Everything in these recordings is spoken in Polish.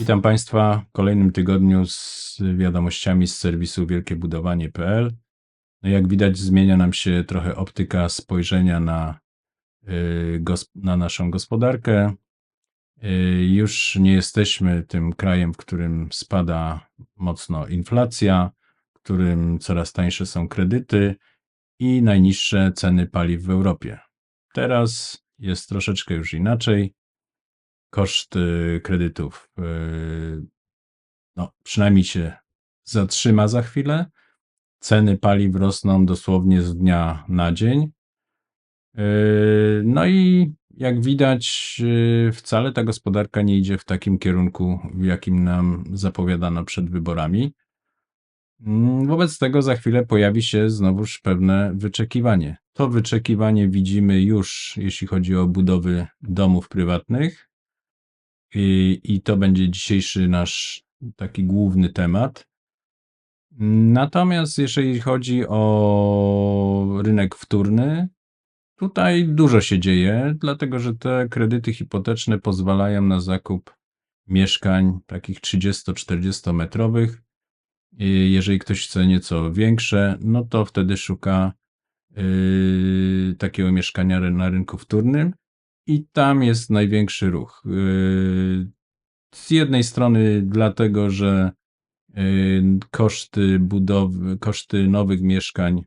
Witam Państwa w kolejnym tygodniu z wiadomościami z serwisu wielkiebudowanie.pl. No jak widać, zmienia nam się trochę optyka spojrzenia na, y, na naszą gospodarkę. Y, Już nie jesteśmy tym krajem, w którym spada mocno inflacja, w którym coraz tańsze są kredyty i najniższe ceny paliw w Europie. Teraz jest troszeczkę już inaczej koszt kredytów y, no, przynajmniej się zatrzyma za chwilę. Ceny paliw rosną dosłownie z dnia na dzień. Y, No i jak widać, y, wcale ta gospodarka nie idzie w takim kierunku, w jakim nam zapowiadano przed wyborami. Mm, Wobec tego za chwilę pojawi się znowuż pewne wyczekiwanie. To wyczekiwanie widzimy już, jeśli chodzi o budowy domów prywatnych. I, I to będzie dzisiejszy nasz taki główny temat. Natomiast jeżeli chodzi o rynek wtórny, tutaj dużo się dzieje, dlatego że te kredyty hipoteczne pozwalają na zakup mieszkań takich 30-40 metrowych. Jeżeli ktoś chce nieco większe, no to wtedy szuka yy, takiego mieszkania na rynku wtórnym i tam jest największy ruch. Yy, Z jednej strony dlatego, że yy, koszty budowy, koszty nowych mieszkań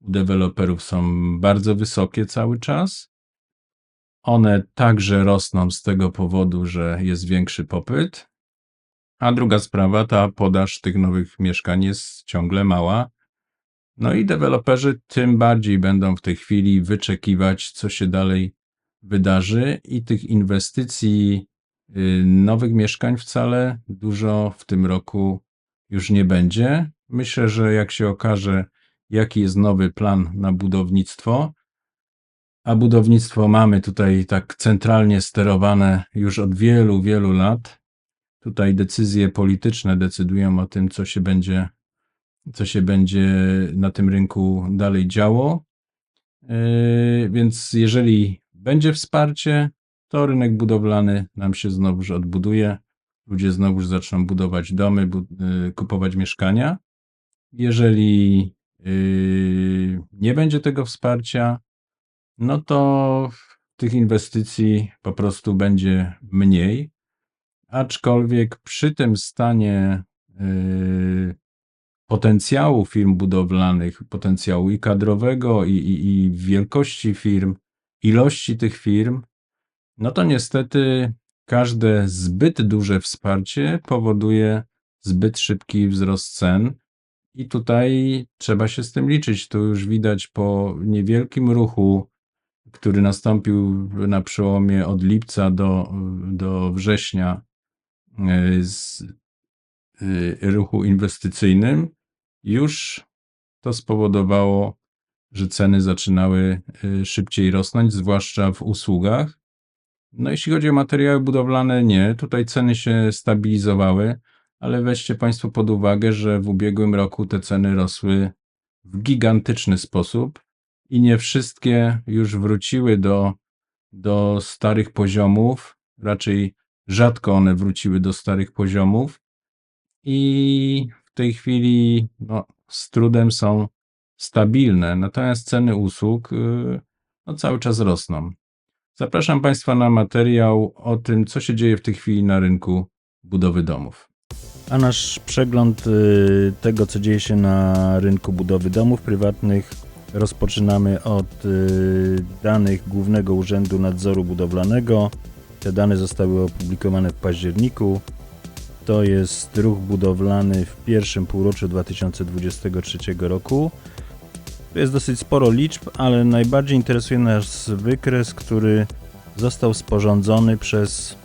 u deweloperów są bardzo wysokie cały czas. One także rosną z tego powodu, że jest większy popyt. A druga sprawa, ta podaż tych nowych mieszkań jest ciągle mała. No i deweloperzy tym bardziej będą w tej chwili wyczekiwać, co się dalej wydarzy, i tych inwestycji y, nowych mieszkań wcale dużo w tym roku już nie będzie. Myślę, że jak się okaże, jaki jest nowy plan na budownictwo, a budownictwo mamy tutaj tak centralnie sterowane już od wielu, wielu lat. Tutaj decyzje polityczne decydują o tym, co się będzie, co się będzie na tym rynku dalej działo. Yy, Więc jeżeli będzie wsparcie, to rynek budowlany nam się znowuż odbuduje. Ludzie znowuż zaczną budować domy, bu- yy, kupować mieszkania. Jeżeli yy, nie będzie tego wsparcia, no to tych inwestycji po prostu będzie mniej. Aczkolwiek przy tym stanie yy, potencjału firm budowlanych, potencjału i kadrowego, i, i, i wielkości firm, ilości tych firm, no to niestety każde zbyt duże wsparcie powoduje zbyt szybki wzrost cen. I tutaj trzeba się z tym liczyć. To już widać po niewielkim ruchu, który nastąpił na przełomie od lipca do, do września yy, z yy, ruchu inwestycyjnym, już to spowodowało, że ceny zaczynały y, szybciej rosnąć, zwłaszcza w usługach. No, jeśli chodzi o materiały budowlane, nie. Tutaj ceny się stabilizowały, ale weźcie Państwo pod uwagę, że w ubiegłym roku te ceny rosły w gigantyczny sposób i nie wszystkie już wróciły do, do starych poziomów. Raczej rzadko one wróciły do starych poziomów. I w tej chwili no, z trudem są stabilne, natomiast ceny usług y, no, cały czas rosną. Zapraszam Państwa na materiał o tym, co się dzieje w tej chwili na rynku budowy domów. A nasz przegląd y, tego, co dzieje się na rynku budowy domów prywatnych, rozpoczynamy od y, danych Głównego Urzędu Nadzoru Budowlanego. Te dane zostały opublikowane w październiku. To jest ruch budowlany w pierwszym półroczu 2023 roku. Jest dosyć sporo liczb, ale najbardziej interesuje nas wykres, który został sporządzony przez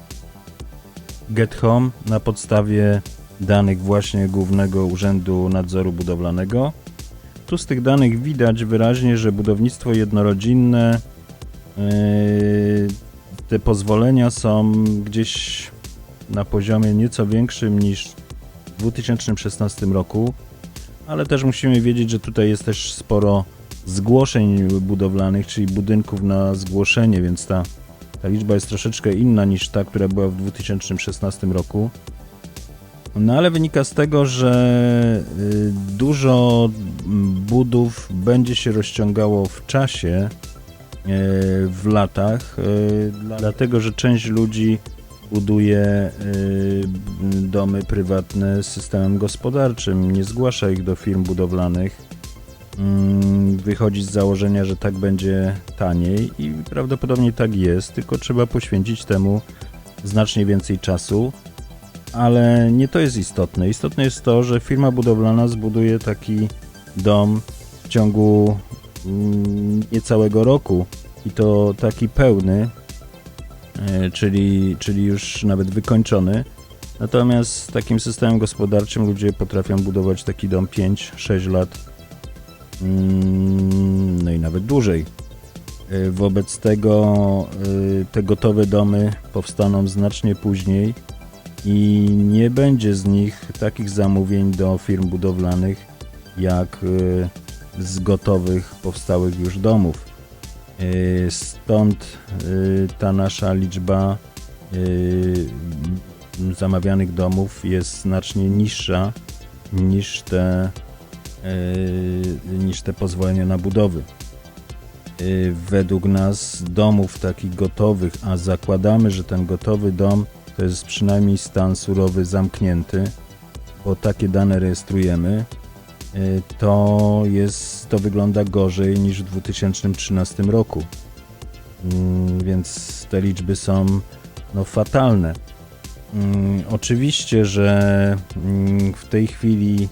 Get Home na podstawie danych właśnie Głównego Urzędu Nadzoru Budowlanego. Tu z tych danych widać wyraźnie, że budownictwo jednorodzinne, yy, te pozwolenia są gdzieś na poziomie nieco większym niż w 2016 roku, ale też musimy wiedzieć, że tutaj jest też sporo zgłoszeń budowlanych, czyli budynków na zgłoszenie, więc ta, ta liczba jest troszeczkę inna niż ta, która była w 2016 roku. No ale wynika z tego, że y, dużo budów będzie się rozciągało w czasie, y, w latach, y, dlatego że część ludzi buduje y, domy prywatne z systemem gospodarczym, nie zgłasza ich do firm budowlanych. Mm, Wychodzi z założenia, że tak będzie taniej i prawdopodobnie tak jest, tylko trzeba poświęcić temu znacznie więcej czasu. Ale nie to jest istotne. Istotne jest to, że firma budowlana zbuduje taki dom w ciągu mm, niecałego roku i to taki pełny, czyli, czyli już nawet wykończony. Natomiast z takim systemem gospodarczym ludzie potrafią budować taki dom 5-6 lat, mm, no i nawet dłużej. E, Wobec tego e, te gotowe domy powstaną znacznie później i nie będzie z nich takich zamówień do firm budowlanych jak e, z gotowych, powstałych już domów. E, Stąd e, ta nasza liczba m, zamawianych domów jest znacznie niższa niż te, niż te pozwolenia na budowy. Według nas domów takich gotowych, a zakładamy, że ten gotowy dom to jest przynajmniej stan surowy zamknięty, bo takie dane rejestrujemy, y, to jest, to wygląda gorzej niż w 2013 roku. Mm, Więc te liczby są no, fatalne. Mm, Oczywiście, że mm, w tej chwili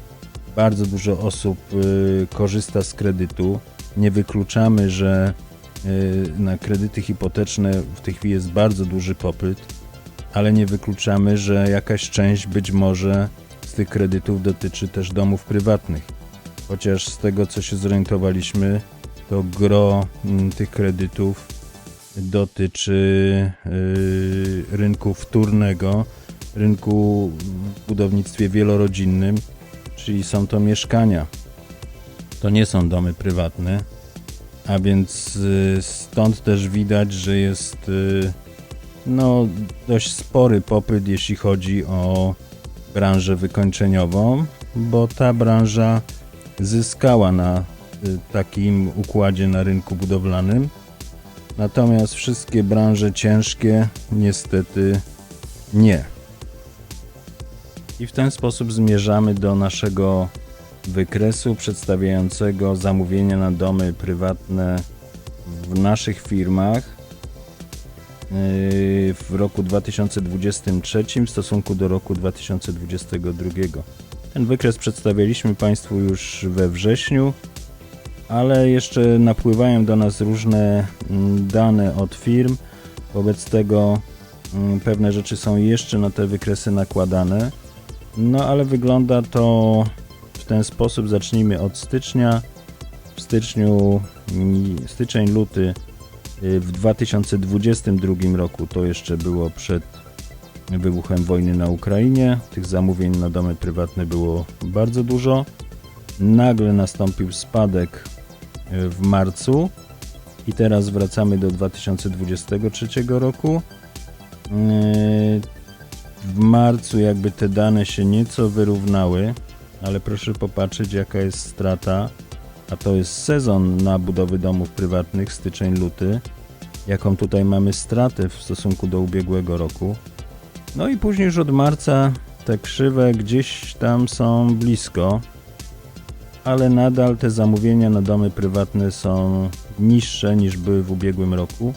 bardzo dużo osób y, korzysta z kredytu. Nie wykluczamy, że y, na kredyty hipoteczne w tej chwili jest bardzo duży popyt ale nie wykluczamy, że jakaś część być może tych kredytów dotyczy też domów prywatnych. Chociaż z tego co się zorientowaliśmy, to gro mm, tych kredytów dotyczy yy, rynku wtórnego, rynku w budownictwie wielorodzinnym, czyli są to mieszkania. To nie są domy prywatne, a więc yy, stąd też widać, że jest yy, no, dość spory popyt, jeśli chodzi o branżę wykończeniową, bo ta branża zyskała na y, takim układzie na rynku budowlanym. Natomiast wszystkie branże ciężkie niestety nie. I w ten sposób zmierzamy do naszego wykresu przedstawiającego zamówienia na domy prywatne w naszych firmach w roku 2023 w stosunku do roku 2022. Ten wykres przedstawialiśmy Państwu już we wrześniu, ale jeszcze napływają do nas różne mm, dane od firm. Wobec tego mm, pewne rzeczy są jeszcze na te wykresy nakładane. No ale wygląda to w ten sposób. Zacznijmy od stycznia. W styczniu, mm, styczeń, luty y, w 2022 roku, to jeszcze było przed wybuchem wojny na Ukrainie. Tych zamówień na domy prywatne było bardzo dużo. Nagle nastąpił spadek y, w marcu i teraz wracamy do 2023 roku. Yy, W marcu jakby te dane się nieco wyrównały, ale proszę popatrzeć jaka jest strata, a to jest sezon na budowy domów prywatnych, styczeń, luty, jaką tutaj mamy stratę w stosunku do ubiegłego roku. No i później już od marca te krzywe gdzieś tam są blisko, ale nadal te zamówienia na domy prywatne są niższe niż były w ubiegłym roku.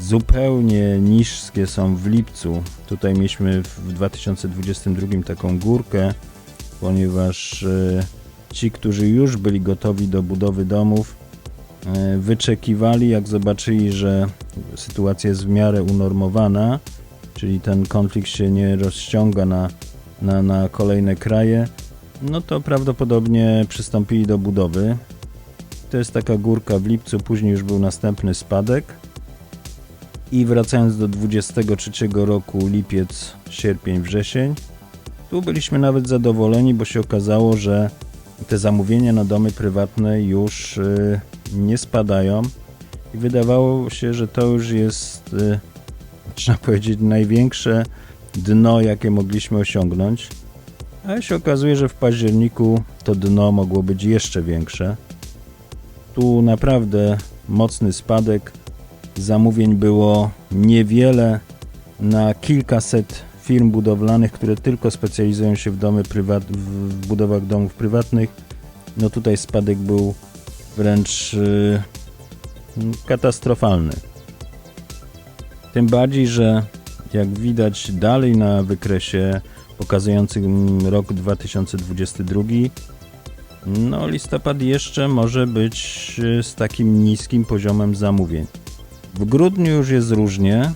Zupełnie niskie są w lipcu. Tutaj mieliśmy w 2022 taką górkę, ponieważ e, ci, którzy już byli gotowi do budowy domów, e, wyczekiwali, jak zobaczyli, że sytuacja jest w miarę unormowana, czyli ten konflikt się nie rozciąga na, na, na kolejne kraje, no to prawdopodobnie przystąpili do budowy. To jest taka górka w lipcu, później już był następny spadek. I wracając do 23 roku, lipiec, sierpień, wrzesień, tu byliśmy nawet zadowoleni, bo się okazało, że te zamówienia na domy prywatne już y, nie spadają i wydawało się, że to już jest, y, trzeba powiedzieć, największe dno, jakie mogliśmy osiągnąć. Ale się okazuje, że w październiku to dno mogło być jeszcze większe. Tu naprawdę mocny spadek. Zamówień było niewiele na kilkaset firm budowlanych, które tylko specjalizują się w, domy prywat, w budowach domów prywatnych. No tutaj spadek był wręcz yy, katastrofalny. Tym bardziej, że jak widać dalej na wykresie pokazującym rok 2022, no listopad jeszcze może być y, z takim niskim poziomem zamówień. W grudniu już jest różnie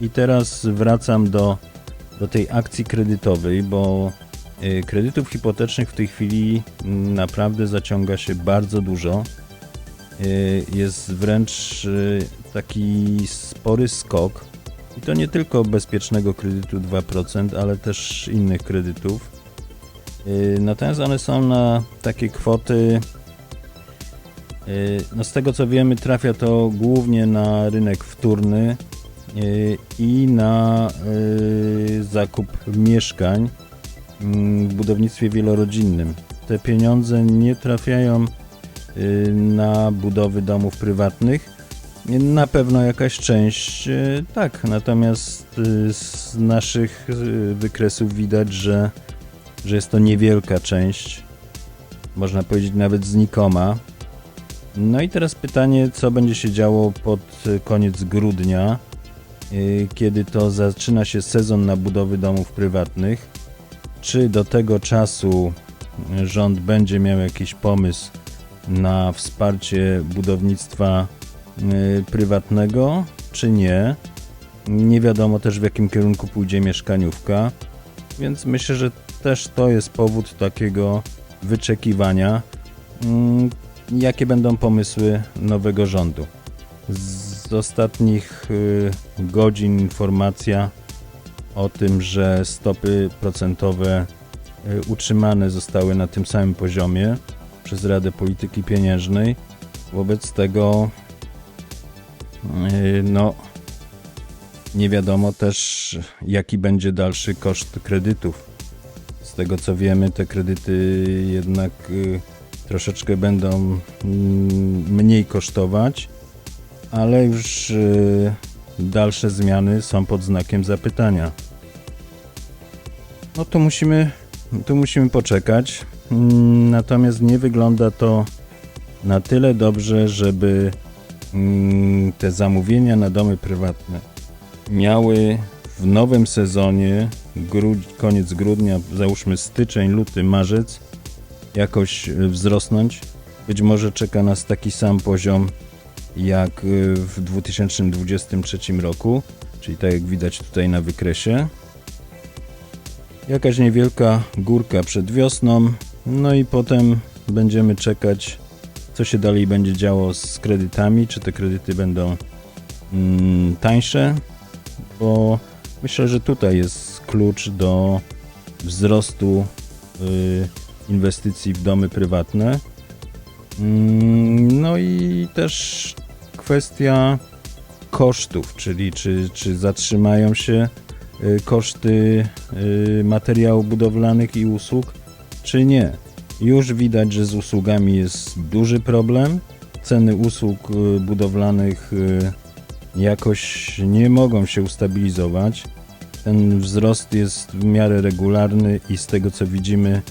i teraz wracam do, do tej akcji kredytowej, bo y, kredytów hipotecznych w tej chwili mm, naprawdę zaciąga się bardzo dużo. Y, Jest wręcz y, taki spory skok i to nie tylko bezpiecznego kredytu 2%, ale też innych kredytów. Natomiast one są na takie kwoty. No z tego co wiemy, trafia to głównie na rynek wtórny i na yy, zakup mieszkań mm, w budownictwie wielorodzinnym. Te pieniądze nie trafiają yy, na budowy domów prywatnych. Na pewno jakaś część tak, natomiast z naszych wykresów widać, że, że jest to niewielka część, można powiedzieć nawet znikoma. No i teraz pytanie, co będzie się działo pod koniec grudnia, kiedy to zaczyna się sezon na budowy domów prywatnych. Czy do tego czasu e, rząd będzie miał jakiś pomysł na wsparcie budownictwa y, prywatnego, czy nie. Nie wiadomo też w jakim kierunku pójdzie mieszkaniówka, więc myślę, że też to jest powód takiego wyczekiwania, mm, jakie będą pomysły nowego rządu. Z ostatnich y, godzin informacja o tym, że stopy procentowe y, utrzymane zostały na tym samym poziomie przez Radę Polityki Pieniężnej. Wobec tego Yy, No, nie wiadomo też, jaki będzie dalszy koszt kredytów. Z tego co wiemy, te kredyty jednak y, troszeczkę będą mm, mniej kosztować, ale już y, dalsze zmiany są pod znakiem zapytania. No to musimy, to musimy poczekać. Mm, Natomiast nie wygląda to na tyle dobrze, żeby mm, te zamówienia na domy prywatne miały w nowym sezonie, grud- koniec grudnia, załóżmy styczeń, luty, marzec, jakoś y, wzrosnąć. Być może czeka nas taki sam poziom jak y, w 2023 roku, czyli tak jak widać tutaj na wykresie. Jakaś niewielka górka przed wiosną, no i potem będziemy czekać co się dalej będzie działo z kredytami, czy te kredyty będą mm, tańsze, bo myślę, że tutaj jest klucz do wzrostu y, inwestycji w domy prywatne. Mm, no i też kwestia kosztów, czyli czy, czy zatrzymają się y, koszty y, materiałów budowlanych i usług, czy nie. Już widać, że z usługami jest duży problem. Ceny usług y, budowlanych jakoś nie mogą się ustabilizować. Ten wzrost jest w miarę regularny i z tego co widzimy,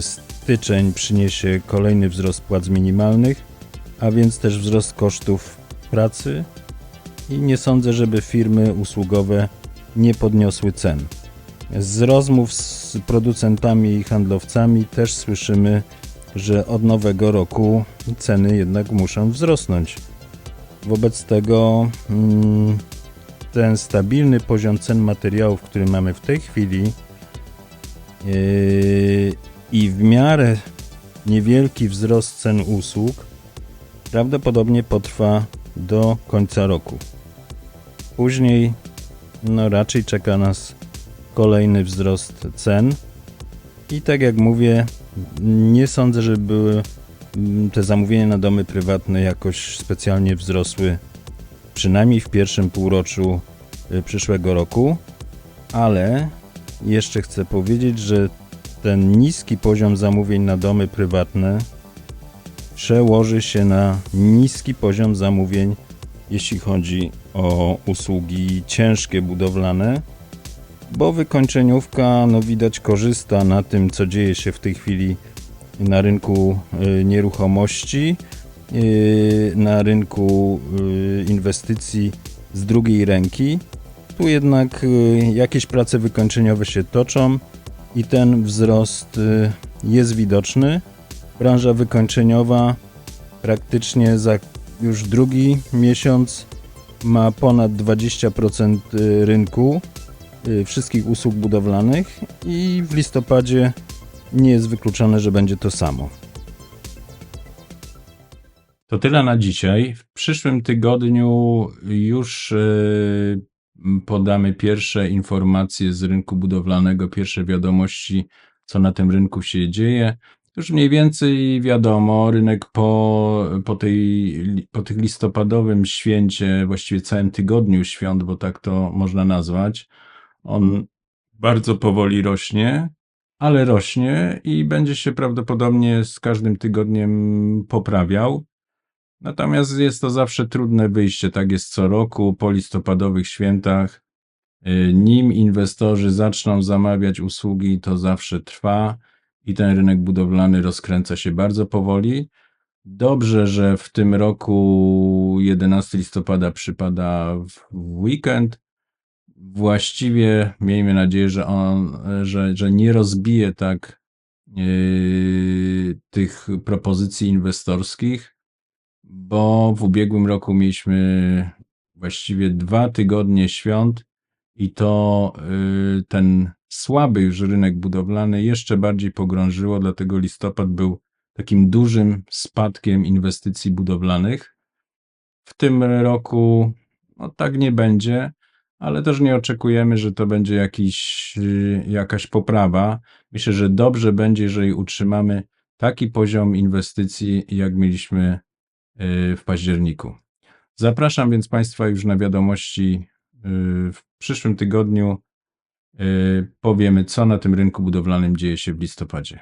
styczeń przyniesie kolejny wzrost płac minimalnych, a więc też wzrost kosztów pracy i nie sądzę, żeby firmy usługowe nie podniosły cen. Z rozmów z producentami i handlowcami też słyszymy, że od nowego roku ceny jednak muszą wzrosnąć. Wobec tego mm, ten stabilny poziom cen materiałów, który mamy w tej chwili yy, i w miarę niewielki wzrost cen usług prawdopodobnie potrwa do końca roku. Później no raczej czeka nas kolejny wzrost cen. I tak jak mówię, nie sądzę, żeby były mm, te zamówienia na domy prywatne jakoś specjalnie wzrosły, przynajmniej w pierwszym półroczu y, przyszłego roku, ale jeszcze chcę powiedzieć, że ten niski poziom zamówień na domy prywatne przełoży się na niski poziom zamówień, jeśli chodzi o usługi ciężkie budowlane, bo wykończeniówka, no widać, korzysta na tym, co dzieje się w tej chwili na rynku y, nieruchomości, y, na rynku y, inwestycji z drugiej ręki. Tu jednak jakieś prace wykończeniowe się toczą i ten wzrost jest widoczny. Branża wykończeniowa praktycznie za już drugi miesiąc ma ponad 20% y, rynku y, wszystkich usług budowlanych i w listopadzie nie jest wykluczone, że będzie to samo. To tyle na dzisiaj. W przyszłym tygodniu już e, podamy pierwsze informacje z rynku budowlanego, pierwsze wiadomości, co na tym rynku się dzieje. Już mniej więcej wiadomo, rynek po, po, tej, po tych listopadowym święcie, właściwie całym tygodniu świąt, bo tak to można nazwać, on bardzo powoli rośnie, ale rośnie i będzie się prawdopodobnie z każdym tygodniem poprawiał. Natomiast jest to zawsze trudne wyjście, tak jest co roku po listopadowych świętach. Y, Nim inwestorzy zaczną zamawiać usługi, to zawsze trwa i ten rynek budowlany rozkręca się bardzo powoli. Dobrze, że w tym roku 11 listopada przypada w weekend. Właściwie miejmy nadzieję, że on, że, że nie rozbije tak yy, tych propozycji inwestorskich bo w ubiegłym roku mieliśmy właściwie dwa tygodnie świąt i to y, ten słaby już rynek budowlany jeszcze bardziej pogrążyło, dlatego listopad był takim dużym spadkiem inwestycji budowlanych. W tym roku no, tak nie będzie, ale też nie oczekujemy, że to będzie jakiś, y, jakaś poprawa. Myślę, że dobrze będzie, jeżeli utrzymamy taki poziom inwestycji, jak mieliśmy y, w październiku. Zapraszam więc Państwa już na wiadomości y, w przyszłym tygodniu. Y, Powiemy, co na tym rynku budowlanym dzieje się w listopadzie.